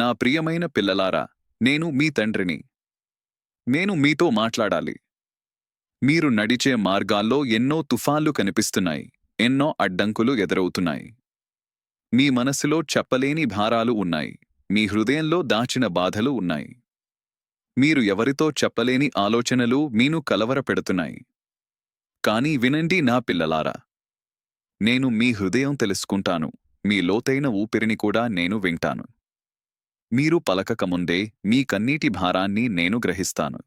నా ప్రియమైన పిల్లలారా నేను మీ తండ్రిని. నేను మీతో మాట్లాడాలి. మీరు నడిచే మార్గాల్లో ఎన్నో తుఫాన్లు కనిపిస్తున్నాయి ఎన్నో అడ్డంకులు ఎదురవుతున్నాయి. మీ మనసులో చెప్పలేని భారాలు ఉన్నాయి మీ హృదయంలో దాచిన బాధలు ఉన్నాయి. మీరు ఎవరితో చెప్పలేని ఆలోచనలు మీను కలవరపెడుతున్నాయి కానీ వినండి నా పిల్లలారా నేను మీ హృదయం తెలుసుకుంటాను మీ లోతైన ఊపిరిని కూడా నేను వింటాను. మీరు పలకకముందే మీ కన్నీటి భారాన్ని నేను గ్రహిస్తాను.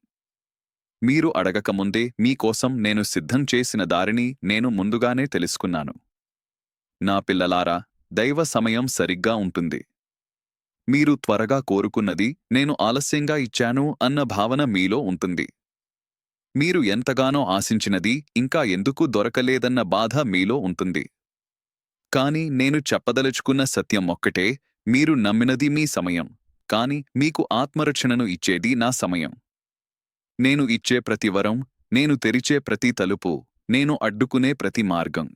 మీరు అడగకముందే మీకోసం నేను సిద్ధం చేసిన దారిని నేను ముందుగానే తెలుసుకున్నాను. నా పిల్లలారా దైవ సమయం సరిగ్గా ఉంటుంది. మీరు త్వరగా కోరుకున్నది నేను ఆలస్యంగా ఇచ్చాను అన్న భావన మీలో ఉంటుంది. మీరు ఎంతగానో ఆశించినది ఇంకా ఎందుకు దొరకలేదన్న బాధ మీలో ఉంటుంది. కాని నేను చెప్పదలుచుకున్న సత్యం ఒక్కటే మీరు నమ్మినది మీ సమయం. కాని మీకు ఆత్మరక్షణను ఇచ్చేది నా సమయం. నేను ఇచ్చే ప్రతి వరం నేను తెరిచే ప్రతి తలుపు నేను అడ్డుకునే ప్రతి మార్గం.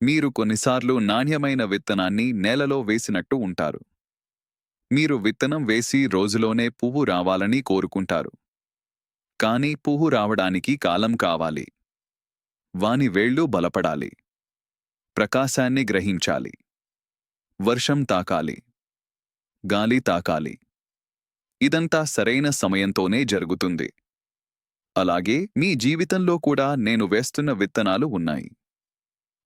మీరు కొన్నిసార్లు నాణ్యమైన విత్తనాన్ని నేలలో వేసినట్టు ఉంటారు. మీరు విత్తనం వేసి రోజులోనే పువ్వు రావాలని కోరుకుంటారు. కాని పువ్వు రావడానికి కాలం కావాలి. వాని వేళ్ళు బలపడాలి. ప్రకాశాన్ని గ్రహించాలి. వర్షం తాకాలి. గాలి తాకాలి. ఇదంతా సరైన సమయంతోనే జరుగుతుంది. అలాగే మీ జీవితంలో కూడా నేను వేస్తున్న విత్తనాలు ఉన్నాయి.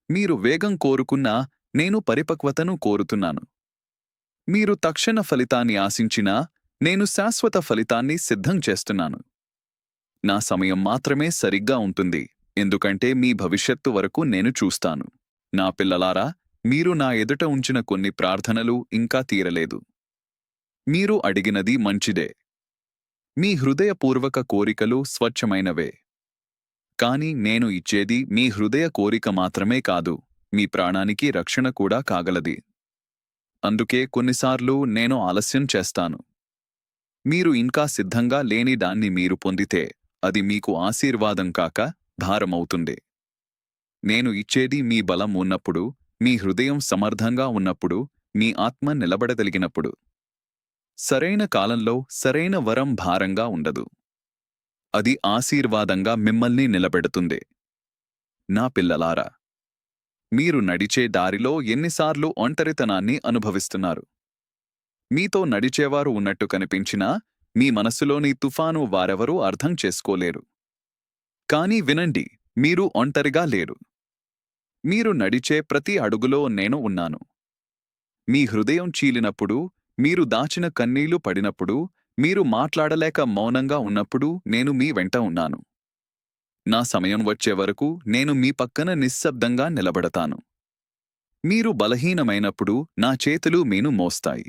మీరు వేగం కోరుకున్నా నేను పరిపక్వతను కోరుతున్నాను. మీరు తక్షణ ఫలితాన్ని ఆశించినా నేను శాశ్వత ఫలితాన్ని సిద్ధం చేస్తున్నాను. నా సమయం మాత్రమే సరిగ్గా ఉంటుంది. ఎందుకంటే మీ భవిష్యత్తు వరకు నేను చూస్తాను. నా పిల్లలారా మీరు నా ఎదుట ఉంచిన కొన్ని ప్రార్థనలు ఇంకా తీరలేదు. మీరు అడిగినది మంచిదే. మీ హృదయపూర్వక కోరికలు స్వచ్ఛమైనవే. కాని నేను ఇచ్చేది మీ హృదయ కోరిక మాత్రమే కాదు మీ ప్రాణానికి రక్షణ కూడా కాగలది. అందుకే కొన్నిసార్లు నేను ఆలస్యం చేస్తాను. మీరు ఇంకా సిద్ధంగా లేని దాన్ని మీరు పొందితే అది మీకు ఆశీర్వాదం కాక భారమవుతుంది. నేను ఇచ్చేది మీ బలం ఉన్నప్పుడు మీ హృదయం సమర్థంగా ఉన్నప్పుడు మీ ఆత్మ నిలబడగలిగినప్పుడు. సరైన కాలంలో సరైన వరం భారంగా ఉండదు. అది ఆశీర్వాదంగా మిమ్మల్ని నిలబెడుతుంది. నా పిల్లలారా మీరు నడిచే దారిలో ఎన్నిసార్లు ఒంటరితనాన్ని అనుభవిస్తున్నారు. మీతో నడిచేవారు ఉన్నట్టు కనిపించినా మీ మనసులోని తుఫాను వారెవరూ అర్థం చేసుకోలేరు. కానీ వినండి మీరు ఒంటరిగా లేరు. మీరు నడిచే ప్రతి అడుగులో నేను ఉన్నాను. మీ హృదయం చీలినప్పుడు మీరు దాచిన కన్నీళ్ళు పడినప్పుడు మీరు మాట్లాడలేక మౌనంగా ఉన్నప్పుడు నేను మీ వెంట ఉన్నాను. నా సమయం వచ్చే వరకు నేను మీ పక్కన నిశ్శబ్దంగా నిలబడతాను. మీరు బలహీనమైనప్పుడు నా చేతులు మీను మోస్తాయి.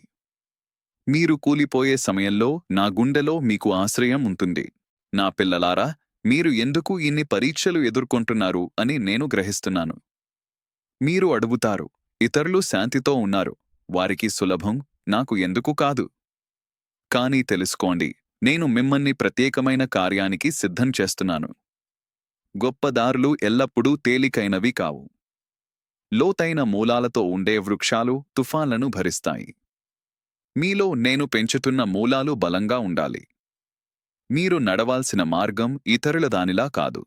మీరు కూలిపోయే సమయంలో నా గుండెలో మీకు ఆశ్రయం ఉంటుంది. నా పిల్లలారా మీరు ఎందుకు ఇన్ని పరీక్షలు ఎదుర్కొంటున్నారు అని నేను గ్రహిస్తున్నాను. మీరు అడుగుతారు ఇతరులు శాంతితో ఉన్నారు వారికి సులభం నాకు ఎందుకు కాదు. కానీ తెలుసుకోండి నేను మిమ్మల్ని ప్రత్యేకమైన కార్యానికి సిద్ధం చేస్తున్నాను. గొప్పదారులు ఎల్లప్పుడూ తేలికైనవి కావు. లోతైన మూలాలతో ఉండే వృక్షాలు తుఫాన్లను భరిస్తాయి. మీలో నేను పెంచుతున్న మూలాలు బలంగా ఉండాలి. మీరు నడవాల్సిన మార్గం ఇతరుల దానిలా కాదు.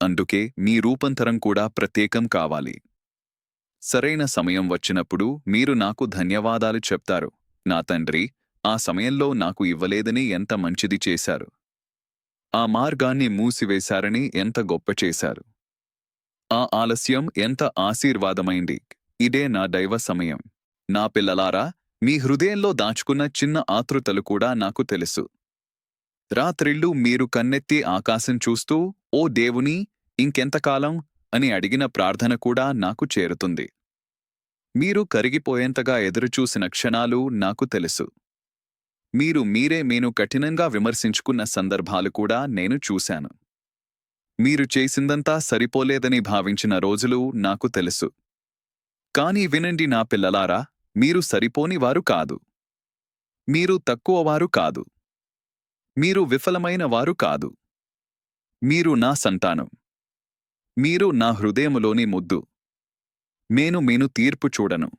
అందుకే మీ రూపంతరం కూడా ప్రత్యేకం కావాలి. సరైన సమయం వచ్చినప్పుడు మీరు నాకు ధన్యవాదాలు చెప్తారు. నా తండ్రి ఆ సమయంలో నాకు ఇవ్వలేదని ఎంత మంచిది చేశారు. ఆ మార్గాన్ని మూసివేశారని ఎంత గొప్ప చేశారు. ఆ ఆలస్యం ఎంత ఆశీర్వాదమైంది. ఇదే నా దైవ సమయం. నా పిల్లలారా మీ హృదయంలో దాచుకున్న చిన్న ఆతృతలు కూడా నాకు తెలుసు. రాత్రిళ్ళు మీరు కన్నెత్తి ఆకాశం చూస్తూ ఓ దేవుని ఇంకెంతకాలం? అని అడిగిన ప్రార్థన కూడా నాకు చేరుతుంది. మీరు కరిగిపోయేంతగా ఎదురుచూసిన క్షణాలు నాకు తెలుసు. మీరు మీరే నేను కఠినంగా విమర్శించుకున్న సందర్భాలు కూడా నేను చూశాను. మీరు చేసిందంతా సరిపోలేదని భావించిన రోజులు నాకు తెలుసు. కాని వినండి నా పిల్లలారా మీరు సరిపోని వారు కాదు. మీరు తక్కువవారు కాదు. మీరు విఫలమైన వారు కాదు. మీరు నా సంతానం. మీరు నా హృదయములోని ముద్దు. నేను మీను తీర్పు చూడను.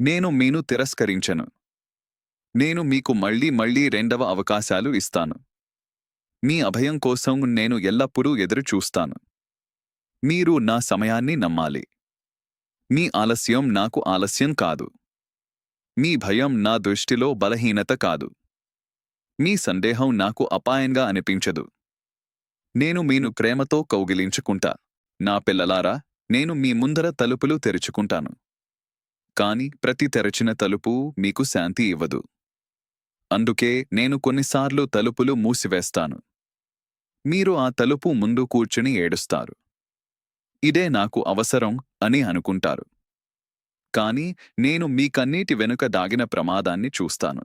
నేను మీను తిరస్కరించను. నేను మీకు మళ్ళీ మళ్ళీ రెండవ అవకాశాలు ఇస్తాను. మీ అభయం కోసం నేను ఎల్లప్పుడూ ఎదురు చూస్తాను మీరు నా సమయాన్ని నమ్మాలి. మీ ఆలస్యం నాకు ఆలస్యం కాదు. మీ భయం నా దృష్టిలో బలహీనత కాదు. మీ సందేహం నాకు అపాయంగా అనిపించదు. నేను మీను ప్రేమతో కౌగిలించుకుంటా. నా పిల్లలారా నేను మీ ముందర తలుపులు తెరుచుకుంటాను. కాని ప్రతి తెరచిన తలుపు మీకు శాంతి ఇవ్వదు. అందుకే నేను కొన్నిసార్లు తలుపులు మూసివేస్తాను. మీరు ఆ తలుపు ముందు కూర్చుని ఏడుస్తారు. ఇదే నాకు అవసరం అని అనుకుంటారు. కాని నేను మీ కన్నీటి వెనుక దాగిన ప్రమాదాన్ని చూస్తాను.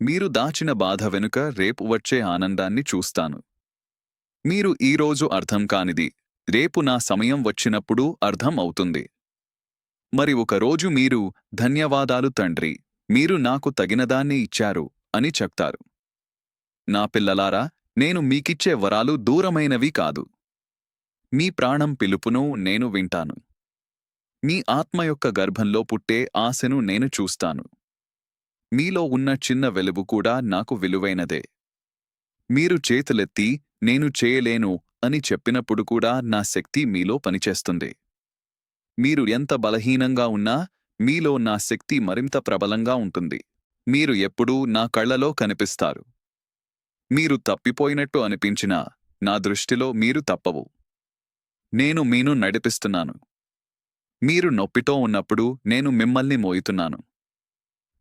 మీరు దాచిన బాధ వెనుక రేపు వచ్చే ఆనందాన్ని చూస్తాను. మీరు ఈరోజు అర్థం కానిది రేపు నా సమయం వచ్చినప్పుడు అర్థం అవుతుంది. మరి ఒకరోజు మీరు ధన్యవాదాలు తండ్రి మీరు నాకు తగినదాన్ని ఇచ్చారు అని చెప్తారు. నా పిల్లలారా నేను మీకిచ్చే వరాలు దూరమైనవి కాదు. మీ ప్రాణం పిలుపును నేను వింటాను. మీ ఆత్మ యొక్క గర్భంలో పుట్టే ఆశను నేను చూస్తాను. మీలో ఉన్న చిన్న వెలుగు కూడా నాకు విలువైనదే. మీరు చేతులెత్తి నేను చేయలేను అని చెప్పినప్పుడు కూడా నా శక్తి మీలో పనిచేస్తుంది. మీరు ఎంత బలహీనంగా ఉన్నా మీలో నా శక్తి మరింత ప్రబలంగా ఉంటుంది. మీరు ఎప్పుడూ నా కళ్ళలో కనిపిస్తారు. మీరు తప్పిపోయినట్టు అనిపించినా నా దృష్టిలో మీరు తప్పవు. నేను మీను నడిపిస్తున్నాను. మీరు నొప్పితో ఉన్నప్పుడు నేను మిమ్మల్ని మోయుతున్నాను.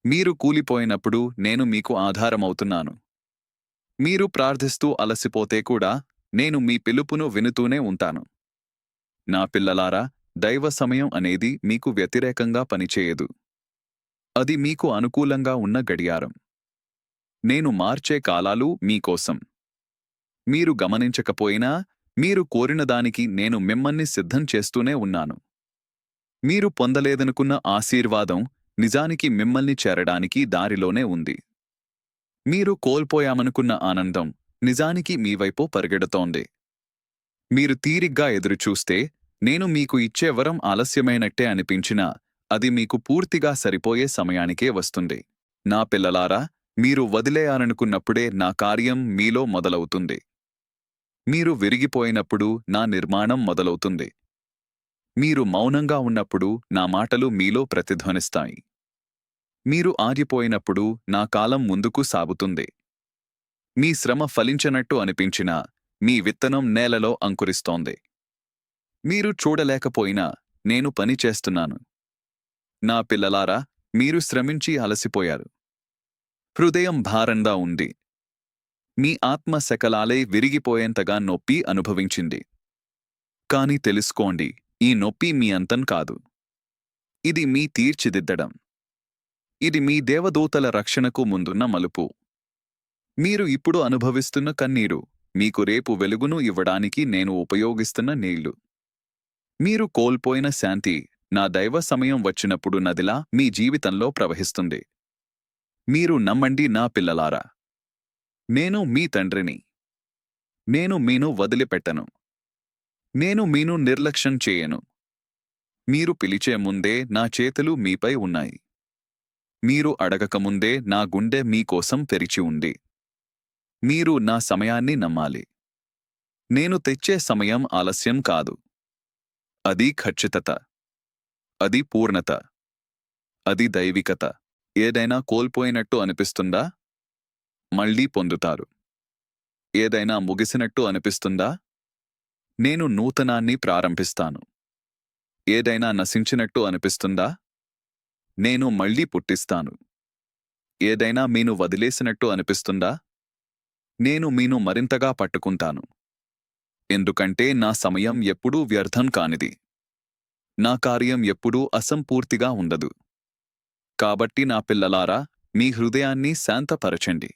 మీరు కూలిపోయినప్పుడు నేను మీకు ఆధారమవుతున్నాను. మీరు ప్రార్థిస్తూ అలసిపోతే కూడా నేను మీ పిలుపును వినుతూనే ఉంటాను. నా పిల్లలారా దైవ సమయం అనేది మీకు వ్యతిరేకంగా పనిచేయదు. అది మీకు అనుకూలంగా ఉన్న గడియారం. నేను మార్చే కాలాలు మీకోసం మీరు గమనించకపోయినా మీరు కోరిన దానికి నేను మిమ్మల్ని సిద్ధం చేస్తూనే ఉన్నాను. మీరు పొందలేదనుకున్న ఆశీర్వాదం నిజానికి మిమ్మల్ని చేరడానికి దారిలోనే ఉంది. మీరు కోల్పోయామనుకున్న ఆనందం నిజానికి మీ వైపు పరిగెడుతోంది. మీరు తీరిగ్గా ఎదురుచూస్తే నేను మీకు ఇచ్చే వరం ఆలస్యమైనట్టే అనిపించినా అది మీకు పూర్తిగా సరిపోయే సమయానికే వస్తుంది. నా పిల్లలారా మీరు వదిలేయాలనుకున్నప్పుడే నా కార్యం మీలో మొదలవుతుంది. మీరు విరిగిపోయినప్పుడు నా నిర్మాణం మొదలవుతుంది. మీరు మౌనంగా ఉన్నప్పుడు నా మాటలు మీలో ప్రతిధ్వనిస్తాయి. మీరు ఆగిపోయినప్పుడు నా కాలం ముందుకు సాగుతుంది. మీ శ్రమ ఫలించనట్టు అనిపించినా మీ విత్తనం నేలలో అంకురిస్తోంది. మీరు చూడలేకపోయినా నేను పని చేస్తున్నాను. నా పిల్లలారా మీరు శ్రమించి అలసిపోయారు. హృదయం భారంగా ఉంది. మీ ఆత్మ శకలాలే విరిగిపోయేంతగా నొప్పి అనుభవించింది. కాని తెలుసుకోండి ఈ నొప్పి మీ అంతం కాదు. ఇది మీ తీర్చిదిద్దడం. ఇది మీ దేవదూతల రక్షణకు ముందున్న మలుపు. మీరు ఇప్పుడు అనుభవిస్తున్న కన్నీరు మీకు రేపు వెలుగును ఇవ్వడానికి నేను ఉపయోగిస్తున్న నీళ్ళు. మీరు కోల్పోయిన శాంతి నా దైవ సమయం వచ్చినప్పుడు నదిలా మీ జీవితంలో ప్రవహిస్తుంది. మీరు నమ్మండి నా పిల్లలారా. నేను మీ తండ్రిని. నేను మీను వదిలిపెట్టను. నేను మీను నిర్లక్ష్యం చేయను. మీరు పిలిచే ముందే నా చేతులు మీపై ఉన్నాయి. మీరు అడగకముందే నా గుండె మీకోసం తెరిచి ఉంది. మీరు నా సమయాన్ని నమ్మాలి. నేను తెచ్చే సమయం ఆలస్యం కాదు. అది ఖచ్చితత. అది పూర్ణత. అది దైవికత. ఏదైనా కోల్పోయినట్టు అనిపిస్తుందా? మళ్ళీ పొందుతారు. ఏదైనా ముగిసినట్టు అనిపిస్తుందా? నేను నూతనాన్ని ప్రారంభిస్తాను. ఏదైనా నశించినట్టు అనిపిస్తుందా? నేను మళ్ళీ పుట్టిస్తాను. ఏదైనా మీను వదిలేసినట్టు అనిపిస్తుందా? నేను మీను మరింతగా పట్టుకుంటాను. ఎందుకంటే నా సమయం ఎప్పుడూ వ్యర్థం కానిది. నా కార్యం ఎప్పుడూ అసంపూర్తిగా ఉండదు. కాబట్టి నా పిల్లలారా మీ హృదయాన్ని శాంతపరచండి.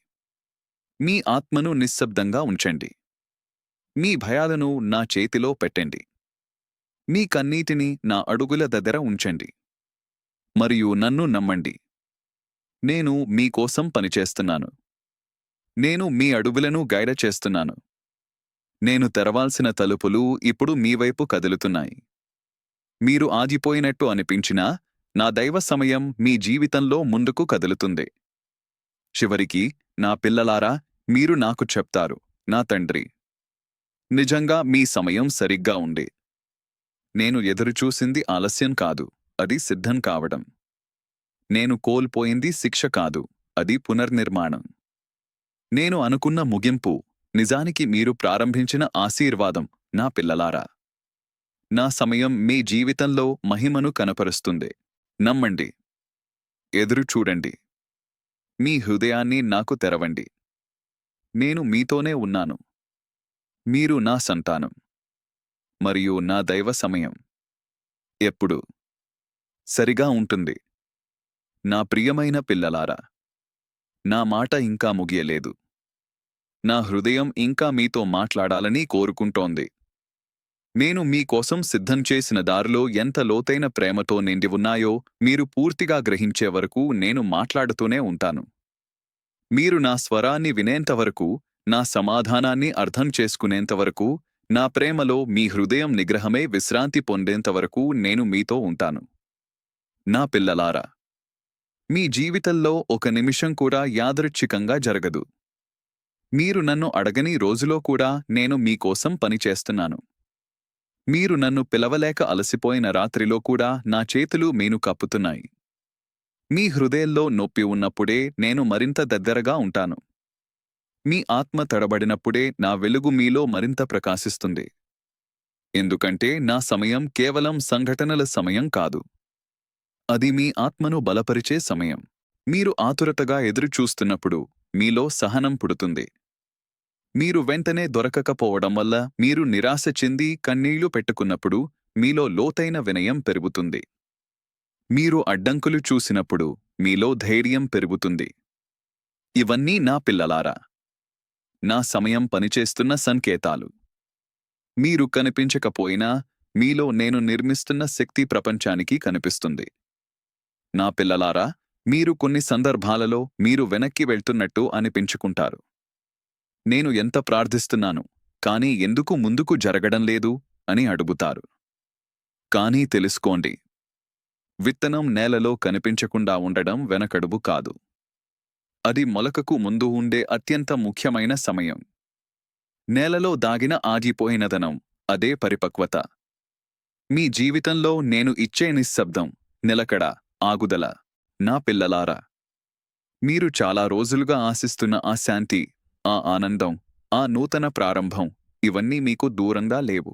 మీ ఆత్మను నిశ్శబ్దంగా ఉంచండి. మీ భయాలను నా చేతిలో పెట్టండి. మీ కన్నీటిని నా అడుగుల దగ్గర ఉంచండి. మరియు నన్ను నమ్మండి. నేను మీకోసం పనిచేస్తున్నాను. నేను మీ అడుగులను గైడ చేస్తున్నాను. నేను తెరవాల్సిన తలుపులు ఇప్పుడు మీ వైపు కదులుతున్నాయి. మీరు ఆగిపోయినట్టు అనిపించినా నా దైవ సమయం మీ జీవితంలో ముందుకు కదులుతుంది. చివరికి నా పిల్లలారా మీరు నాకు చెప్తారు నా తండ్రి. నిజంగా మీ సమయం సరిగ్గా ఉంది. నేను ఎదురుచూసింది ఆలస్యం కాదు అది సిద్ధం కావడం. నేను కోల్పోయింది శిక్ష కాదు అది పునర్నిర్మాణం. నేను అనుకున్న ముగింపు నిజానికి మీరు ప్రారంభించిన ఆశీర్వాదం నా పిల్లలారా. నా సమయం మీ జీవితంలో మహిమను కనపరుస్తుంది. నమ్మండి. ఎదురు చూడండి. మీ హృదయాన్ని నాకు తెరవండి. నేను మీతోనే ఉన్నాను. మీరు నా సంతానం. మరియు నా దైవ సమయం. ఎప్పుడు? సరిగా ఉంటుంది. నా ప్రియమైన పిల్లలారా. నా మాట ఇంకా ముగియలేదు. నా హృదయం ఇంకా మీతో మాట్లాడాలని కోరుకుంటోంది. నేను మీకోసం సిద్ధం చేసిన దారిలో ఎంత లోతైన ప్రేమతో నిండి ఉన్నాయో మీరు పూర్తిగా గ్రహించే వరకు నేను మాట్లాడుతూనే ఉంటాను. మీరు నా స్వరాన్ని వినేంతవరకు నా సమాధానాన్ని అర్థం చేసుకునేంతవరకు నా ప్రేమలో మీ హృదయం నిగ్రహమే విశ్రాంతి పొందేంతవరకు నేను మీతో ఉంటాను. నా పిల్లలారా మీ జీవితంలో ఒక నిమిషం కూడా యాదృచ్ఛికంగా జరగదు. మీరు నన్ను అడగని రోజులో కూడా నేను మీకోసం పనిచేస్తున్నాను మీరు నన్ను పిలవలేక అలసిపోయిన రాత్రిలో కూడా నా చేతులు మీను కప్పుతున్నాయి. మీ హృదయంలో నొప్పి ఉన్నప్పుడే నేను మరింత దగ్గరగా ఉంటాను. మీ ఆత్మ తడబడినప్పుడే నా వెలుగు మీలో మరింత ప్రకాశిస్తుంది. ఎందుకంటే నా సమయం కేవలం సంఘటనల సమయం కాదు. అది మీ ఆత్మను బలపరిచే సమయం. మీరు ఆతురతగా ఎదురుచూస్తున్నప్పుడు మీలో సహనం పుడుతుంది. మీరు వెంటనే దొరకకపోవడం వల్ల మీరు నిరాశ చెంది కన్నీళ్ళు పెట్టుకున్నప్పుడు మీలో లోతైన వినయం పెరుగుతుంది. మీరు అడ్డంకులు చూసినప్పుడు మీలో ధైర్యం పెరుగుతుంది. ఇవన్నీ నా పిల్లలారా. నా సమయం పనిచేస్తున్న సంకేతాలు. మీరు కనిపించకపోయినా మీలో నేను నిర్మిస్తున్న శక్తి ప్రపంచానికి కనిపిస్తుంది. నా పిల్లలారా మీరు కొన్ని సందర్భాలలో మీరు వెనక్కి వెళ్తున్నట్టు అనిపించుకుంటారు. నేను ఎంత ప్రార్థిస్తున్నాను కానీ ఎందుకు ముందుకు జరగడం లేదు? అని అడుగుతారు. కానీ తెలుసుకోండి విత్తనం నేలలో కనిపించకుండా ఉండడం వెనకడుగు కాదు. అది మొలకకు ముందు ఉండే అత్యంత ముఖ్యమైన సమయం. నేలలో దాగిన ఆగిపోయినదనం అదే పరిపక్వత. మీ జీవితంలో నేను ఇచ్చే నిశ్శబ్దం నిలకడ ఆగుదల నా పిల్లలారా! మీరు చాలా రోజులుగా ఆశిస్తున్న ఆ శాంతి ఆ ఆనందం ఆ నూతన ప్రారంభం ఇవన్నీ మీకు దూరంగా లేవు.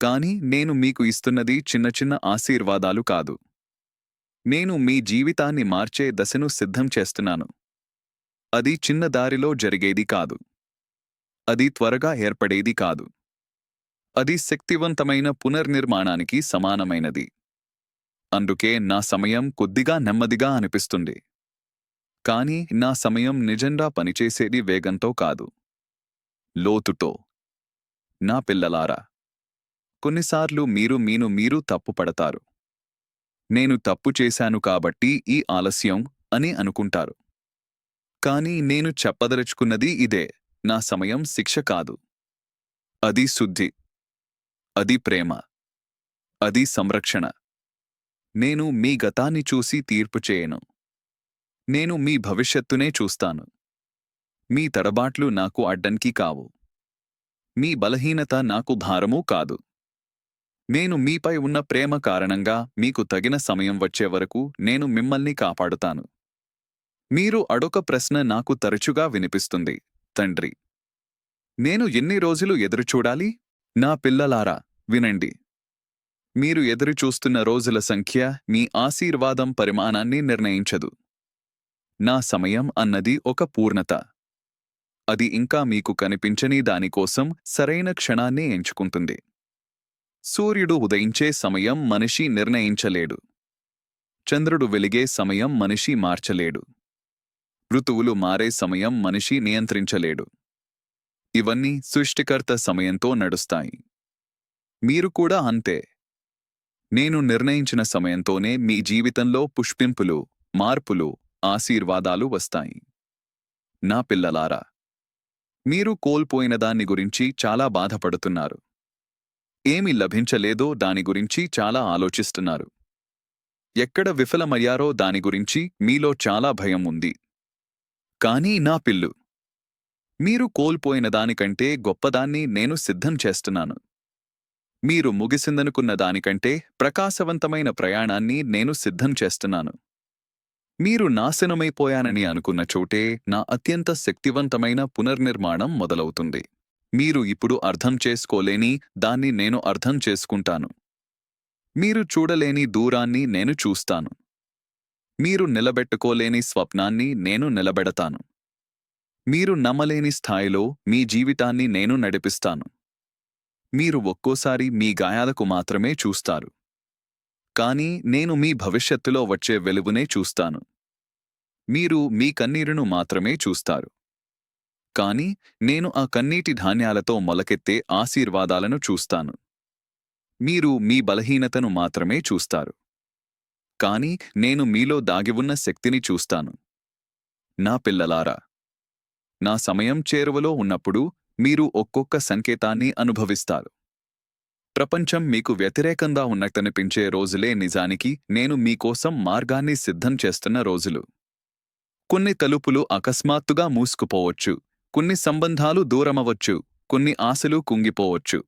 కాని నేను మీకు ఇస్తున్నది చిన్న చిన్న ఆశీర్వాదాలు కాదు. నేను మీ జీవితాన్ని మార్చే దశను సిద్ధం చేస్తున్నాను. అది చిన్న దారిలో జరిగేది కాదు. అది త్వరగా ఏర్పడేది కాదు. అది శక్తివంతమైన పునర్నిర్మాణానికి సమానమైనది. అందుకే నా సమయం కొద్దిగా నెమ్మదిగా అనిపిస్తుంది. కానీ నా సమయం నిజంగా పనిచేసేది వేగంతో కాదు. లోతుతో. నా పిల్లలారా కొన్నిసార్లు మీరు మీను మీరు తప్పు పడతారు. నేను తప్పు చేశాను కాబట్టి ఈ ఆలస్యం అని అనుకుంటారు. కాని నేను చెప్పదలుచుకున్నది ఇదే నా సమయం శిక్ష కాదు. అది శుద్ధి. అది ప్రేమ. అది సంరక్షణ. నేను మీ గతాన్ని చూసి తీర్పు చేయను. నేను మీ భవిష్యత్తునే చూస్తాను. మీ తడబాట్లు నాకు అడ్డంకి కావు. మీ బలహీనత నాకు భారమూ కాదు. నేను మీపై ఉన్న ప్రేమ కారణంగా మీకు తగిన సమయం వచ్చే వరకు నేను మిమ్మల్ని కాపాడుతాను. మీరు అడొక ప్రశ్న నాకు తరచుగా వినిపిస్తుంది తండ్రి. నేను ఎన్ని రోజులు ఎదురుచూడాలి? నా పిల్లలారా వినండి. మీరు ఎదురుచూస్తున్న రోజుల సంఖ్య మీ ఆశీర్వాదం పరిమాణాన్ని నిర్ణయించదు. నా సమయం అన్నది ఒక పూర్ణత. అది ఇంకా మీకు కనిపించని దానికోసం సరైన క్షణాన్ని ఎంచుకుంటుంది. సూర్యుడు ఉదయించే సమయం మనిషి నిర్ణయించలేడు. చంద్రుడు వెలిగే సమయం మనిషి మార్చలేడు. ఋతువులు మారే సమయం మనిషి నియంత్రించలేడు. ఇవన్నీ సృష్టికర్త సమయంతో నడుస్తాయి. మీరు కూడా అంతే. నేను నిర్ణయించిన సమయంతోనే మీ జీవితంలో పుష్పింపులు మార్పులు ఆశీర్వాదాలు వస్తాయి. నా పిల్లలారా మీరు కోల్పోయిన దాన్ని గురించి చాలా బాధపడుతున్నారు. ఏమి లభించలేదో దాని గురించి చాలా ఆలోచిస్తున్నారు. ఎక్కడ విఫలమయ్యారో దాని గురించి మీలో చాలా భయం ఉంది. కానీ నా పిల్లు మీరు కోల్పోయిన దానికంటే గొప్పదాన్ని నేను సిద్ధం చేస్తున్నాను. మీరు ముగిసిందనుకున్న దానికంటే ప్రకాశవంతమైన ప్రయాణాన్ని నేను సిద్ధం చేస్తున్నాను. మీరు నాశనమైపోయానని అనుకున్న చోటే నా అత్యంత శక్తివంతమైన పునర్నిర్మాణం మొదలవుతుంది. మీరు ఇప్పుడు అర్థం చేసుకోలేని దాన్ని నేను అర్థం చేసుకుంటాను. మీరు చూడలేని దూరాన్ని నేను చూస్తాను. మీరు నిలబెట్టుకోలేని స్వప్నాన్ని నేను నిలబెడతాను. మీరు నమ్మలేని స్థాయిలో మీ జీవితాన్ని నేను నడిపిస్తాను. మీరు ఒక్కోసారి మీ గాయాలకు మాత్రమే చూస్తారు. కానీ నేను మీ భవిష్యత్తులో వచ్చే వెలుగునే చూస్తాను. మీరు మీ కన్నీరును మాత్రమే చూస్తారు. కాని నేను ఆ కన్నీటి ధాన్యాలతో మొలకెత్తే ఆశీర్వాదాలను చూస్తాను. మీరు మీ బలహీనతను మాత్రమే చూస్తారు. కాని నేను మీలో దాగివున్న శక్తిని చూస్తాను. నా పిల్లలారా నా సమయం చేరువలో ఉన్నప్పుడు మీరు ఒక్కొక్క సంకేతాన్ని అనుభవిస్తారు. ప్రపంచం మీకు వ్యతిరేకంగా ఉన్నట్టనిపించే రోజులే నిజానికి నేను మీకోసం మార్గాన్ని సిద్ధం చేస్తున్న రోజులు. కొన్ని తలుపులు అకస్మాత్తుగా మూసుకుపోవచ్చు కొన్ని సంబంధాలు దూరమవచ్చు కొన్ని ఆశలు కుంగిపోవచ్చు.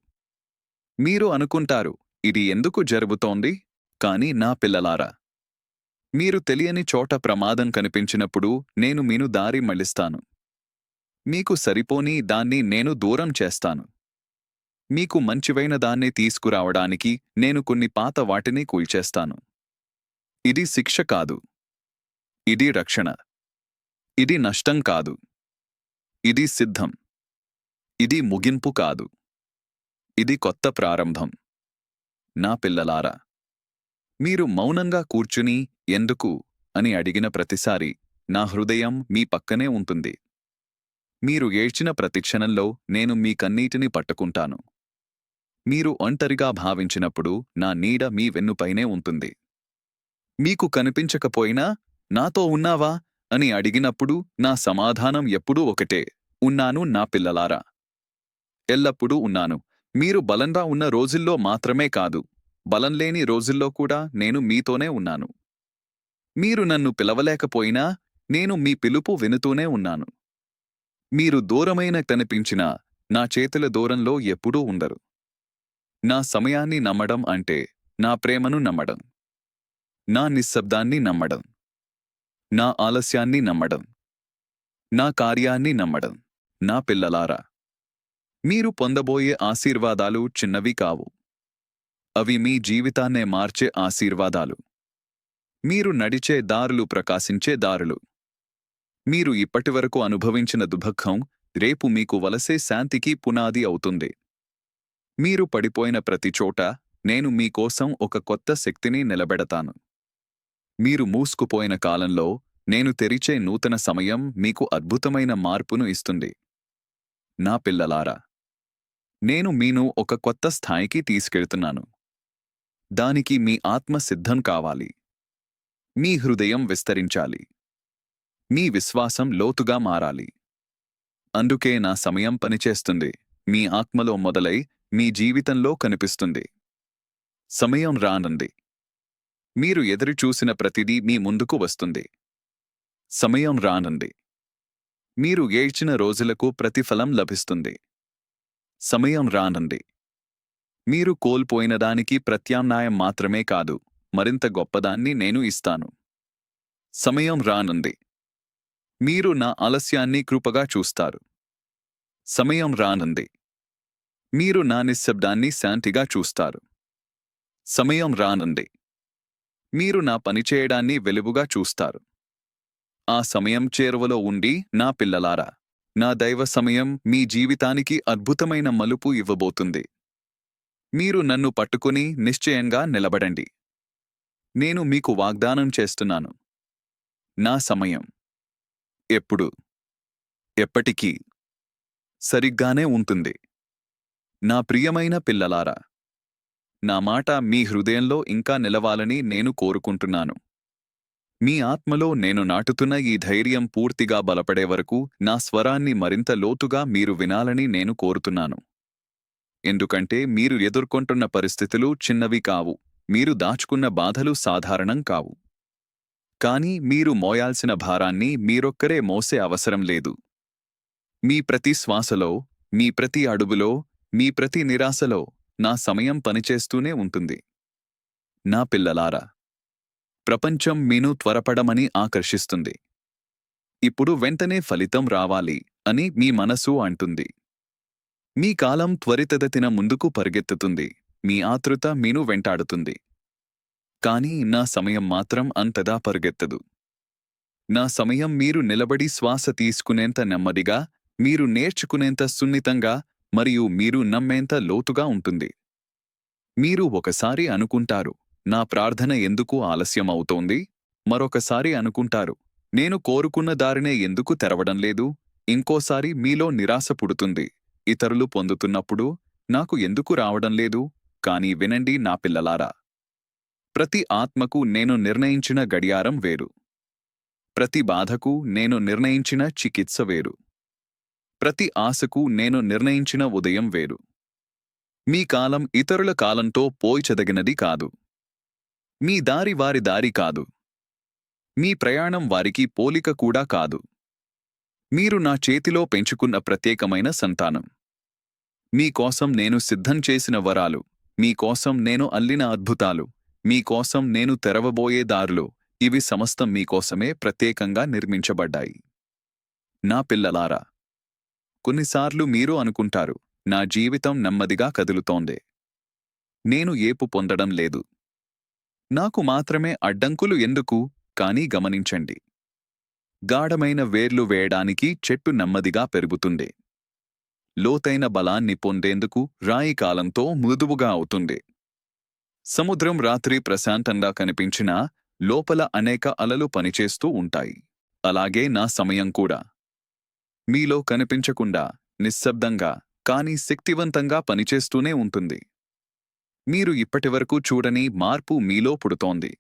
మీరు అనుకుంటారు ఇది ఎందుకు జరుగుతోంది? కాని నా పిల్లలారా మీరు తెలియని చోట ప్రమాదం కనిపించినప్పుడు నేను మీను దారి మళ్ళిస్తాను. మీకు సరిపోని దాన్ని నేను దూరం చేస్తాను. మీకు మంచివైన దాన్ని తీసుకురావడానికి నేను కొన్ని పాత వాటిని కూల్చేస్తాను. ఇది శిక్ష కాదు. ఇది రక్షణ. ఇది నష్టం కాదు. ఇది సిద్ధం. ఇది ముగింపు కాదు. ఇది కొత్త ప్రారంభం. నా పిల్లలారా మీరు మౌనంగా కూర్చుని ఎందుకు అని అడిగిన ప్రతిసారి నా హృదయం మీ పక్కనే ఉంటుంది. మీరు ఏడ్చిన ప్రతి క్షణంలో నేను మీ కన్నీటిని పట్టుకుంటాను. మీరు ఒంటరిగా భావించినప్పుడు నా నీడ మీ వెన్నుపైనే ఉంటుంది. మీకు కనిపించకపోయినా నాతో ఉన్నావా? అని అడిగినప్పుడు నా సమాధానం ఎప్పుడూ ఒకటే ఉన్నాను నా పిల్లలారా. ఎల్లప్పుడూ ఉన్నాను. మీరు బలంగా ఉన్న రోజుల్లో మాత్రమే కాదు బలంలేని రోజుల్లో కూడా నేను మీతోనే ఉన్నాను. మీరు నన్ను పిలవలేకపోయినా నేను మీ పిలుపు వినుతూనే ఉన్నాను. మీరు దూరమైన కనిపించినా నా చేతుల దూరంలో ఎప్పుడూ ఉండరు. నా సమయాన్ని నమ్మడం అంటే నా ప్రేమను నమ్మడం. నా నిశ్శబ్దాన్ని నమ్మడం. నా ఆలస్యాన్ని నమ్మడం. నా కార్యాన్ని నమ్మడం. నా పిల్లలారా మీరు పొందబోయే ఆశీర్వాదాలు చిన్నవి కావు. అవి మీ జీవితాన్నే మార్చే ఆశీర్వాదాలు. మీరు నడిచే దారులు ప్రకాశించే దారులు. మీరు ఇప్పటివరకు అనుభవించిన దుఃఖం రేపు మీకు వలసే శాంతికి పునాది అవుతుంది. మీరు పడిపోయిన ప్రతిచోట నేను మీకోసం ఒక కొత్త శక్తిని నిలబెడతాను. మీరు మూసుకుపోయిన కాలంలో నేను తెరిచే నూతన సమయం మీకు అద్భుతమైన మార్పును ఇస్తుంది. నా పిల్లలారా నేను మీను ఒక కొత్త స్థాయికి తీసుకెళ్తున్నాను. దానికి మీ ఆత్మ సిద్ధం కావాలి. మీ హృదయం విస్తరించాలి. మీ విశ్వాసం లోతుగా మారాలి. అందుకే నా సమయం పనిచేస్తుంది. మీ ఆత్మలో మొదలై మీ జీవితంలో కనిపిస్తుంది. సమయం రానంది. మీరు ఎదురుచూసిన ప్రతిదీ మీ ముందుకు వస్తుంది. సమయం రానంది. మీరు ఏడ్చిన రోజులకు ప్రతిఫలం లభిస్తుంది. సమయం రానండి మీరు కోల్పోయిన దానికి ప్రత్యామ్నాయం మాత్రమే కాదు మరింత గొప్పదాన్ని నేను ఇస్తాను. సమయం రానుంది. మీరు నా ఆలస్యాన్ని కృపగా చూస్తారు. సమయం రానుంది. మీరు నా నిశ్శబ్దాన్ని శాంతిగా చూస్తారు. సమయం రానుంది. మీరు నా పనిచేయడాన్ని వెలుగుగా చూస్తారు. ఆ సమయం చేరువలో ఉండి నా పిల్లలారా నా దైవ సమయం మీ జీవితానికి అద్భుతమైన మలుపు ఇవ్వబోతుంది. మీరు నన్ను పట్టుకుని నిశ్చయంగా నిలబడండి. నేను మీకు వాగ్దానం చేస్తున్నాను. నా సమయం. ఎప్పుడు? ఎప్పటికీ? సరిగ్గానే ఉంటుంది. నా ప్రియమైన పిల్లలారా నా మాట మీ హృదయంలో ఇంకా నిలవాలని నేను కోరుకుంటున్నాను. మీ ఆత్మలో నేను నాటుతున్న ఈ ధైర్యం పూర్తిగా బలపడే వరకు నా స్వరాన్ని మరింత లోతుగా మీరు వినాలని నేను కోరుతున్నాను. ఎందుకంటే మీరు ఎదుర్కొంటున్న పరిస్థితులు చిన్నవి కావు మీరు దాచుకున్న బాధలు సాధారణం కావు. కానీ మీరు మోయాల్సిన భారాన్ని మీరొక్కరే మోసే అవసరం లేదు. మీ ప్రతి శ్వాసలో మీ ప్రతి అడుగులో మీ ప్రతి నిరాశలో నా సమయం పనిచేస్తూనే ఉంటుంది. నా పిల్లలారా ప్రపంచం మీను త్వరపడమని ఆకర్షిస్తుంది. ఇప్పుడు వెంటనే ఫలితం రావాలి అని మీ మనసు అంటుంది. మీ కాలం త్వరితగతిన ముందుకు పరిగెత్తుతుంది. మీ ఆతృత మీను వెంటాడుతుంది. కానీ నా సమయం మాత్రం అంతదా పరుగెత్తదు. నా సమయం మీరు నిలబడి శ్వాస తీసుకునేంత నెమ్మదిగా మీరు నేర్చుకునేంత సున్నితంగా మరియు మీరు నమ్మేంత లోతుగా ఉంటుంది. మీరు ఒకసారి అనుకుంటారు నా ప్రార్థన ఎందుకు ఆలస్యం అవుతోంది మరొకసారి అనుకుంటారు నేను కోరుకున్న దారినే ఎందుకు తెరవడం లేదు? ఇంకోసారి మీలో నిరాశ పుడుతుంది ఇతరులు పొందుతున్నప్పుడు నాకు ఎందుకు రావడం లేదు? కానీ వినండి నా పిల్లలారా ప్రతి ఆత్మకు నేను నిర్ణయించిన గడియారం వేరు. ప్రతి బాధకు నేను నిర్ణయించిన చికిత్స వేరు. ప్రతి ఆశకు నేను నిర్ణయించిన ఉదయం వేరు. మీ కాలం ఇతరుల కాలంతో పోల్చదగినది కాదు. మీ దారి వారి దారి కాదు. మీ ప్రయాణం వారికి పోలిక కూడా కాదు. మీరు నా చేతిలో పెంచుకున్న ప్రత్యేకమైన సంతానం. మీకోసం నేను సిద్ధం చేసిన వరాలు మీకోసం నేను అల్లిన అద్భుతాలు. మీకోసం నేను తెరవబోయే దారులు ఇవి సమస్తం మీకోసమే ప్రత్యేకంగా నిర్మించబడ్డాయి. నా పిల్లలారా కొన్నిసార్లు మీరు అనుకుంటారు నా జీవితం నెమ్మదిగా కదులుతోందే. నేను ఏపు పొందడం లేదు. నాకు మాత్రమే అడ్డంకులు ఎందుకు? కానీ గమనించండి. గాఢమైన వేర్లు వేయడానికి చెట్టు నెమ్మదిగా పెరుగుతుంది. లోతైన బలాన్ని పొందేందుకు రాయి కాలంతో మృదువుగా అవుతుంది. సముద్రం రాత్రి ప్రశాంతంగా కనిపించినా లోపల అనేక అలలు పనిచేస్తూ ఉంటాయి. అలాగే నా సమయం కూడా. మీలో కనిపించకుండా నిశ్శబ్దంగా కానీ శక్తివంతంగా పనిచేస్తూనే ఉంటుంది. మీరు ఇప్పటివరకు చూడని మార్పు మీలో పుడుతోంది.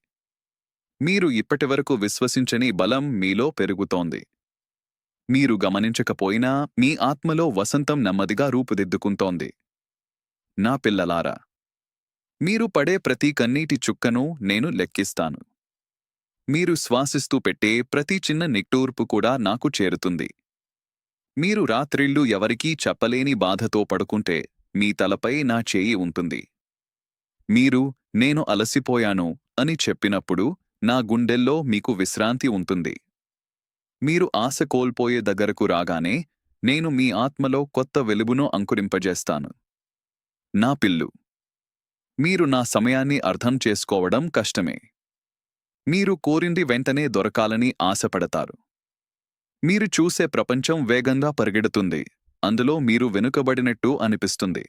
మీరు ఇప్పటివరకు విశ్వసించని బలం మీలో పెరుగుతోంది. మీరు గమనించకపోయినా మీ ఆత్మలో వసంతం నెమ్మదిగా రూపుదిద్దుకుంటోంది. నా పిల్లలారా మీరు పడే ప్రతి కన్నీటి చుక్కను నేను లెక్కిస్తాను. మీరు శ్వాసిస్తూ పెట్టే ప్రతి చిన్న నిట్టూర్పు కూడా నాకు చేరుతుంది. మీరు రాత్రిళ్ళు ఎవరికీ చెప్పలేని బాధతో పడుకుంటే మీ తలపై నా చేయి ఉంటుంది. మీరు నేను అలసిపోయాను అని చెప్పినప్పుడు నా గుండెల్లో మీకు విశ్రాంతి ఉంటుంది. మీరు ఆశ కోల్పోయే దగ్గరకు రాగానే నేను మీ ఆత్మలో కొత్త వెలుగును అంకురింపజేస్తాను. నా పిల్లు మీరు నా సమయాన్ని అర్థం చేసుకోవడం కష్టమే. మీరు కోరింది వెంటనే దొరకాలని ఆశపడతారు. మీరు చూసే ప్రపంచం వేగంగా పరిగెడుతుంది. అందులో మీరు వెనుకబడినట్టు అనిపిస్తుంది.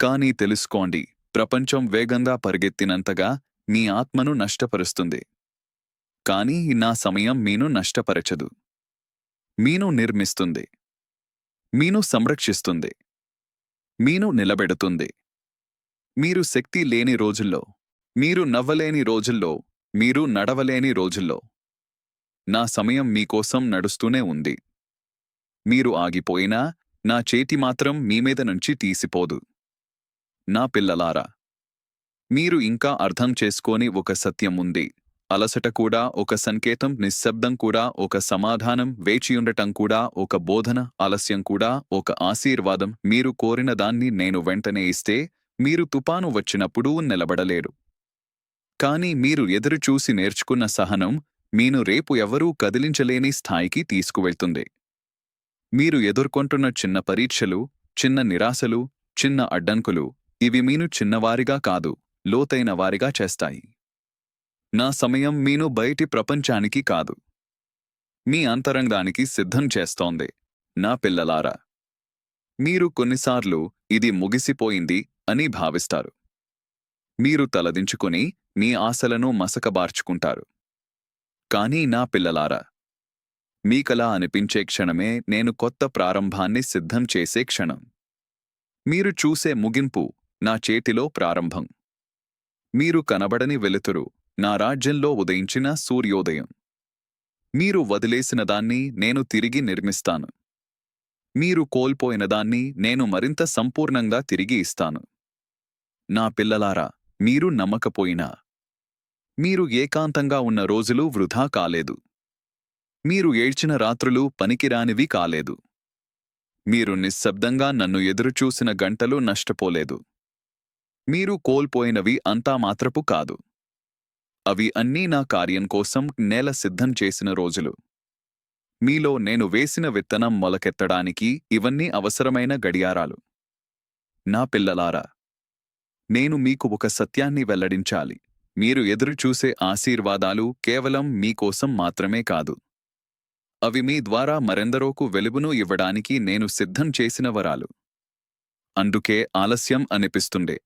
కానీ తెలుసుకోండి ప్రపంచం వేగంగా పరిగెత్తినంతగా మీ ఆత్మను నష్టపరుస్తుంది. కానీ నా సమయం మీను నష్టపరచదు. మీను నిర్మిస్తుంది. మీను సంరక్షిస్తుంది. మీను నిలబెడుతుంది. మీరు శక్తి లేని రోజుల్లో మీరు నవ్వలేని రోజుల్లో మీరు నడవలేని రోజుల్లో. నా సమయం మీకోసం నడుస్తూనే ఉంది. మీరు ఆగిపోయినా నా చేతి మాత్రం మీ మీద నుంచి తీసిపోదు. నా పిల్లలారా మీరు ఇంకా అర్థం చేసుకోని ఒక సత్యం ఉంది. అలసట కూడా ఒక సంకేతం నిశ్శబ్దం కూడా ఒక సమాధానం వేచియుండటం కూడా ఒక బోధన ఆలస్యం కూడా ఒక ఆశీర్వాదం మీరు కోరిన దాన్ని నేను వెంటనే ఇస్తే మీరు తుపాను వచ్చినప్పుడు నిలబడలేరు. కాని మీరు ఎదురుచూసి నేర్చుకున్న సహనం మీను రేపు ఎవరూ కదిలించలేని స్థాయికి తీసుకువెళ్తుంది. మీరు ఎదుర్కొంటున్న చిన్న పరీక్షలు చిన్న నిరాశలు చిన్న అడ్డంకులు ఇవి మీను చిన్నవారిగా కాదు లోతైన వారిగా చేస్తాయి. నా సమయం మీను బయటి ప్రపంచానికి కాదు. మీ అంతరంగానికి సిద్ధం చేస్తోంది నా పిల్లలారా. మీరు కొన్నిసార్లు ఇది ముగిసిపోయింది అని భావిస్తారు. మీరు తలదించుకుని మీ ఆశలను మసకబార్చుకుంటారు. కానీ నా పిల్లలారా మీకలా అనిపించే క్షణమే నేను కొత్త ప్రారంభాన్ని సిద్ధం చేసే క్షణం. మీరు చూసే ముగింపు నా చేతిలో ప్రారంభం. మీరు కనబడని వెలుతురు నా రాజ్యంలో ఉదయించిన సూర్యోదయం. మీరు వదిలేసిన దాన్ని నేను తిరిగి నిర్మిస్తాను. మీరు కోల్పోయిన దాన్ని నేను మరింత సంపూర్ణంగా తిరిగి ఇస్తాను. నా పిల్లలారా మీరు నమ్మకపోయినా మీరు ఏకాంతంగా ఉన్న రోజులు వృధా కాలేదు. మీరు ఏడ్చిన రాత్రులు పనికిరానివి కాలేదు. మీరు నిశ్శబ్దంగా నన్ను ఎదురుచూసిన గంటలు నష్టపోలేదు. మీరు కోల్పోయినవి అంతా మాత్రపు కాదు. అవి అన్నీ నా కార్యం కోసం నేల సిద్ధం చేసిన రోజులు. మీలో నేను వేసిన విత్తనం మొలకెత్తడానికి ఇవన్నీ అవసరమైన గడియారాలు. నా పిల్లలారా నేను మీకు ఒక సత్యాన్ని వెల్లడించాలి. మీరు ఎదురుచూసే ఆశీర్వాదాలు కేవలం మీకోసం మాత్రమే కాదు. అవి మీ ద్వారా మరెందరోకు వెలుగును ఇవ్వడానికి నేను సిద్ధం చేసిన వరాలు. అందుకే ఆలస్యం అనిపిస్తుండే.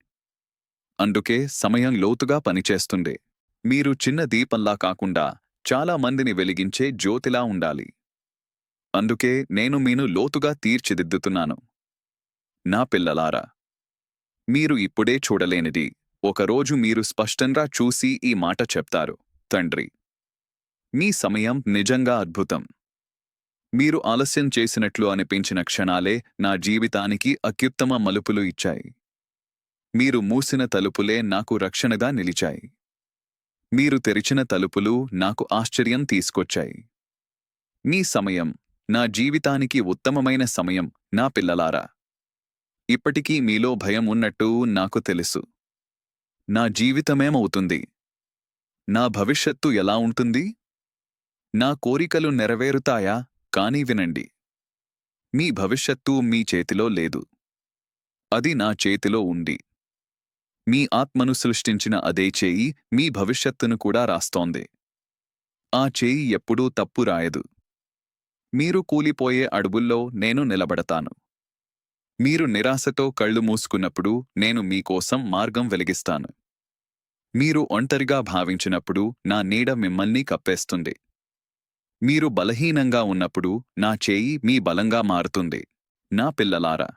అందుకే సమయం లోతుగా పనిచేస్తుండే. మీరు చిన్న దీపంలా కాకుండా చాలా మందిని వెలిగించే జ్యోతిలా ఉండాలి. అందుకే నేను మీను లోతుగా తీర్చిదిద్దుతున్నాను. నా పిల్లలారా మీరు ఇప్పుడే చూడలేనిది. ఒకరోజు మీరు స్పష్టంగా చూసి ఈ మాట చెప్తారు. తండ్రి! మీ సమయం నిజంగా అద్భుతం. మీరు ఆలస్యం చేసినట్లు అనిపించిన క్షణాలే నా జీవితానికి అత్యుత్తమ మలుపులు ఇచ్చాయి. మీరు మూసిన తలుపులే నాకు రక్షణగా నిలిచాయి. మీరు తెరిచిన తలుపులు నాకు ఆశ్చర్యం తీసుకొచ్చాయి. మీ సమయం నా జీవితానికి ఉత్తమమైన సమయం నా పిల్లలారా! ఇప్పటికీ మీలో భయం ఉన్నట్టు నాకు తెలుసు. నా జీవితమేమవుతుంది నా భవిష్యత్తు ఎలా ఉంటుంది? నా కోరికలు నెరవేరుతాయా? కానీ వినండి. మీ భవిష్యత్తు మీ చేతిలో లేదు. అది నా చేతిలో ఉంది. మీ ఆత్మను సృష్టించిన అదే చేయి మీ భవిష్యత్తును కూడా రాస్తోంది. ఆ చేయి ఎప్పుడూ తప్పు రాయదు. మీరు కూలిపోయే అడుగుల్లో నేను నిలబడతాను. మీరు నిరాశతో కళ్ళు మూసుకున్నప్పుడు నేను మీకోసం మార్గం వెలిగిస్తాను. మీరు ఒంటరిగా భావించినప్పుడు నా నీడ మిమ్మల్ని కప్పేస్తుంది. మీరు బలహీనంగా ఉన్నప్పుడు నా చేయి మీ బలంగా మారుతుంది. నా పిల్లలారా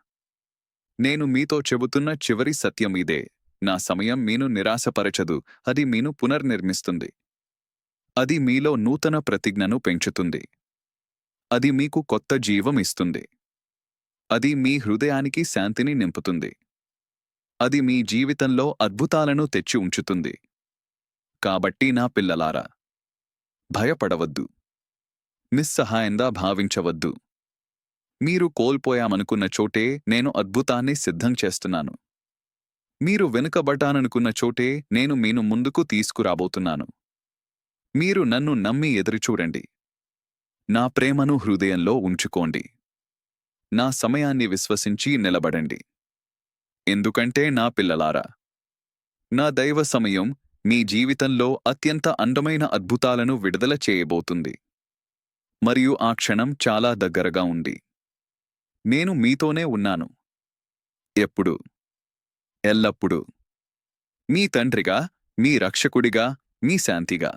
నేను మీతో చెబుతున్న చివరి సత్యం ఇదే. నా సమయం మీను నిరాశపరచదు. అది మీను పునర్నిర్మిస్తుంది. అది మీలో నూతన ప్రతిజ్ఞను పెంచుతుంది. అది మీకు కొత్త జీవం ఇస్తుంది. అది మీ హృదయానికి శాంతిని నింపుతుంది. అది మీ జీవితంలో అద్భుతాలను తెచ్చి ఉంచుతుంది. కాబట్టి నా పిల్లలారా భయపడవద్దు. నిస్సహాయంగా భావించవద్దు. మీరు కోల్పోయామనుకున్న చోటే నేను అద్భుతాన్ని సిద్ధం చేస్తున్నాను. మీరు వెనుకబడ్డాననుకున్న చోటే నేను మీను ముందుకు తీసుకురాబోతున్నాను. మీరు నన్ను నమ్మి ఎదురుచూడండి. నా ప్రేమను హృదయంలో ఉంచుకోండి. నా సమయాన్ని విశ్వసించి నిలబడండి. ఎందుకంటే నా పిల్లలారా నా దైవ సమయం మీ జీవితంలో అత్యంత అందమైన అద్భుతాలను విడుదల చేయబోతుంది. మరియు ఆ క్షణం చాలా దగ్గరగా ఉంది. నేను మీతోనే ఉన్నాను. ఎప్పుడు? ఎల్లప్పుడూ. మీ తండ్రిగా మీ రక్షకుడిగా మీ శాంతిగా.